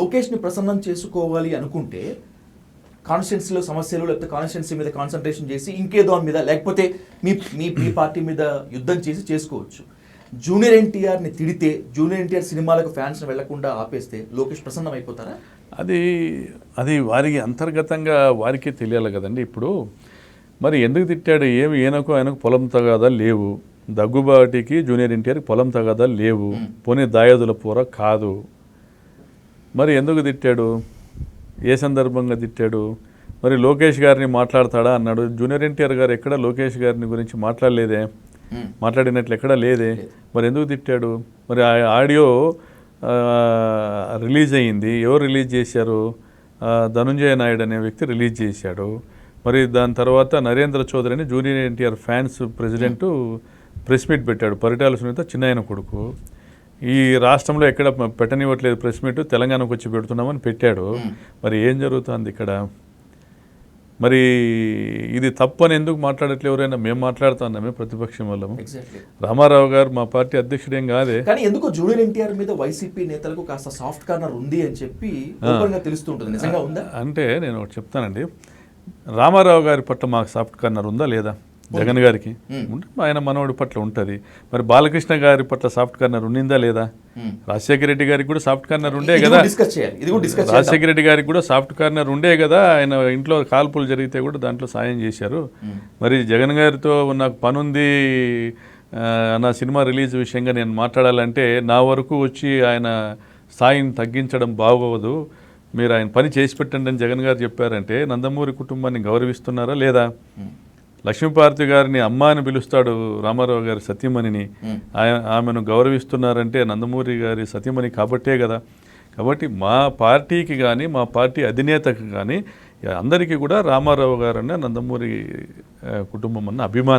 లోకేష్ని ప్రసన్నం చేసుకోవాలి అనుకుంటే కాన్స్టిట్యున్సీలో సమస్యలు లేకపోతే కాన్స్టిట్యున్సీ మీద కాన్సన్ట్రేషన్ చేసి ఇంకేదో మీద లేకపోతే మీ మీ మీ పార్టీ మీద యుద్ధం చేసి చేసుకోవచ్చు. జూనియర్ ఎన్టీఆర్ని తిడితే జూనియర్ ఎన్టీఆర్ సినిమాలకు ఫ్యాన్స్ వెళ్ళకుండా ఆపేస్తే లోకేష్ ప్రసన్నం అయిపోతారా? అది అది వారికి అంతర్గతంగా వారికే తెలియాలి కదండి ఇప్పుడు. మరి ఎందుకు తిట్టాడు? ఏమి ఈయనకు ఆయనకు పొలం తగాదా లేవు. దగ్గుబాటికి జూనియర్ ఎన్టీఆర్కి పొలం తగాదా లేవు. పోనీ దాయాదుల పూర కాదు. మరి ఎందుకు తిట్టాడు? ఏ సందర్భంగా తిట్టాడు? మరి లోకేష్ గారిని మాట్లాడతాడా అన్నాడు. జూనియర్ ఎన్టీఆర్ గారు ఎక్కడ లోకేష్ గారిని గురించి మాట్లాడలేదే? మాట్లాడినట్లు ఎక్కడా లేదే? మరి ఎందుకు తిట్టాడు? మరి ఆ ఆడియో రిలీజ్ అయ్యింది ఎవరు రిలీజ్ చేశారు? ధనుంజయ నాయుడు అనే వ్యక్తి రిలీజ్ చేశాడు. మరి దాని తర్వాత నరేంద్ర చౌదరి అని junior NTR fans president press meet పెట్టాడు. పరిటాల సునీత చిన్నాయన కొడుకు. ఈ రాష్ట్రంలో ఎక్కడ పెట్టనివ్వట్లేదు ప్రెస్ మీట్ తెలంగాణకు వచ్చి పెడుతున్నామని పెట్టాడు. మరి ఏం జరుగుతుంది ఇక్కడ? మరి ఇది తప్పు అని ఎందుకు మాట్లాడట్లేదు ఎవరైనా? మేము మాట్లాడుతున్నామే ప్రతిపక్షం వాళ్ళము. ఎగ్జాక్ట్లీ రామారావు గారు మా పార్టీ అధ్యక్షుడేం కాదే? కానీ ఎందుకు జూనియర్ ఎన్టీఆర్ మీద వైసీపీ నేతలకు కాస్త సాఫ్ట్ కార్నర్ ఉంది అని చెప్పి తెలుస్తుంటుంది. నిజంగా ఉందా? అంటే నేను ఒకటి చెప్తానండి. రామారావు గారి పట్ల మాకు సాఫ్ట్ కార్నర్ ఉందా లేదా? జగన్ గారికి. ఆయన మనవడి పట్ల ఉంటుంది. మరి బాలకృష్ణ గారి పట్ల సాఫ్ట్ కార్నర్ ఉండిందా లేదా. రాజశేఖర రెడ్డి గారికి కూడా సాఫ్ట్ కార్నర్ ఉండే కదా. రాజశేఖర రెడ్డి గారికి కూడా సాఫ్ట్ కార్నర్ ఉండే కదా. ఆయన ఇంట్లో కాల్పులు జరిగితే కూడా దాంట్లో సాయం చేశారు. మరి జగన్ గారితో నాకు పనుంది నా సినిమా రిలీజ్ విషయంగా నేను మాట్లాడాలంటే నా వరకు వచ్చి ఆయన స్థాయిని తగ్గించడం బాగోదు. మీరు ఆయన పని చేసి పెట్టండి అని జగన్ గారు చెప్పారంటే నందమూరి కుటుంబాన్ని గౌరవిస్తున్నారా లేదా? లక్ష్మీపార్వతి గారిని అమ్మ అని పిలుస్తాడు రామారావు గారి సతీమణిని. ఆయ- ఆమెను గౌరవిస్తున్నారంటే నందమూరి గారి సతీమణి కాబట్టే కదా. కాబట్టి మా పార్టీకి కానీ మా పార్టీ అధినేతకు కానీ అందరికీ కూడా రామారావు గారన్న నందమూరి కుటుంబం అన్న అభిమానం.